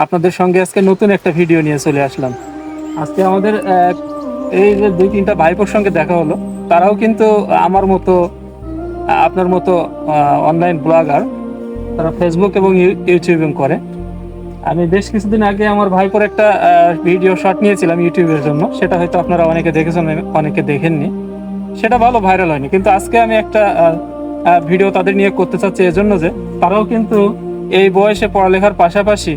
আপনাদের সঙ্গে আজকে নতুন একটা ভিডিও নিয়ে চলে আসলাম। আজকে আমাদের এই যে দুই তিনটা ভাইপোর সঙ্গে দেখা হলো, তারাও কিন্তু আমার মতো আপনার মতো অনলাইন ব্লগার তারা ফেসবুক এবং ইউ- ইউটিউবিং করে। আমি বেশ কিছুদিন আগে আমার ভাইপোর একটা ভিডিও শট নিয়েছিলাম ইউটিউবের জন্য। সেটা হয়তো আপনারা অনেকে দেখেছেন অনেকে দেখেননি। সেটা ভালো ভাইরাল হয়নি। কিন্তু আজকে আমি একটা ভিডিও তাদের নিয়ে করতে চাচ্ছি এজন্য যে, তারাও কিন্তু এই বয়সে পড়ালেখার পাশাপাশি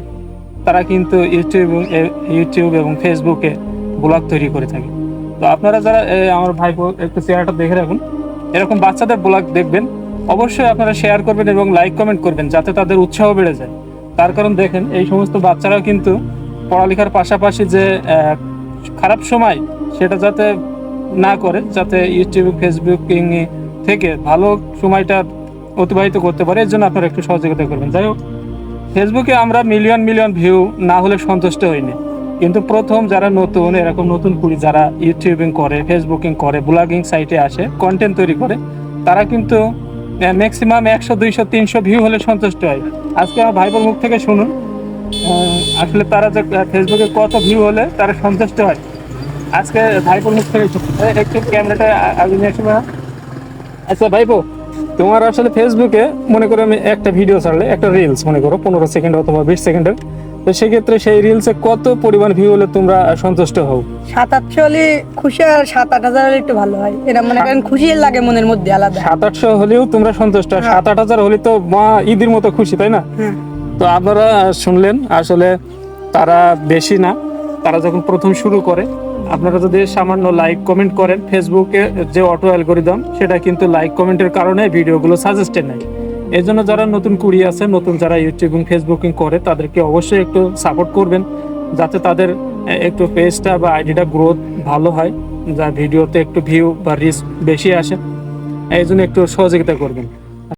তারা কিন্তু ইউটিউব ইউটিউব এবং ফেসবুকে ব্লগ তৈরি করে থাকে। তো আপনারা যারা আমার ভাইপো একটু চেহারাটা দেখে রাখুন। এরকম বাচ্চাদের ব্লগ দেখবেন, অবশ্যই আপনারা শেয়ার করবেন এবং লাইক কমেন্ট করবেন যাতে তাদের উৎসাহ বেড়ে যায়। তার কারণ দেখেন, এই সমস্ত বাচ্চারাও কিন্তু পড়ালেখার পাশাপাশি যে খারাপ সময় সেটা যাতে না করে, যাতে ইউটিউব, ফেসবুকিং থেকে ভালো সময়টা অতিবাহিত করতে পারে, এর জন্য আপনারা একটু সহযোগিতা করবেন। যাই হোক ফেসবুকে আমরা মিলিয়ন মিলিয়ন ভিউ না হলে সন্তুষ্ট হইনি। কিন্তু প্রথম যারা নতুন, এরকম নতুন কুড়ি যারা ইউটিউবিং করে ফেসবুকিং করে ব্লগিং সাইটে আসে কন্টেন্ট তৈরি করে, তারা কিন্তু ম্যাক্সিমাম একশো, দুইশো, তিনশো ভিউ হলে সন্তুষ্ট হয়। আজকে আমার ভাইবোর মুখ থেকে শুনুন আসলে তারা যে ফেসবুকে কত ভিউ হলে তারা সন্তুষ্ট হয়। আজকে ভাইবোর মুখ থেকে। একটু ক্যামেরাটা আগে নিয়ে আসবে আচ্ছা ভাইপো তোমার আসলে ফেসবুকে মনে করো আমি একটা ভিডিও ছাড়লে একটা রিলস মনে করো পনেরো সেকেন্ড অথবা বিশ সেকেন্ডের তো সেক্ষেত্রে সেই রিলসে কত পরিমাণ ভিউ হলে তোমরা সন্তুষ্ট হও? সাত আটশো হলে খুশি আর সাত আট হাজার হলে একটু ভালো হয়। এরা মনে করেন খুশি লাগে মনের মধ্যে আলাদা। সাত আটশো হলেও তোমরা সন্তুষ্ট হ্যাঁ। সাত আট হাজার হলে তো মা ঈদের মতো খুশি তাই না? হ্যাঁ। তো আপনারা শুনলেন আসলে তারা বেশি না। তারা যখন প্রথম শুরু করে আপনারা যদি সামান্য লাইক কমেন্ট করেন ফেসবুকে যে অটো অ্যালগোরিদম সেটা কিন্তু লাইক কমেন্টের কারণে ভিডিওগুলো সাজেস্টেড নেয় এই জন্য যারা নতুন কুড়ি আছে, নতুন যারা ইউটিউব এবং ফেসবুকিং করে, তাদেরকে অবশ্যই একটু সাপোর্ট করবেন, যাতে তাদের একটু পেজটা বা আইডিটা গ্রোথ ভালো হয়, যা ভিডিওতে একটু ভিউ বা রিস্ক বেশি আসে। এই জন্য একটু সহযোগিতা করবেন।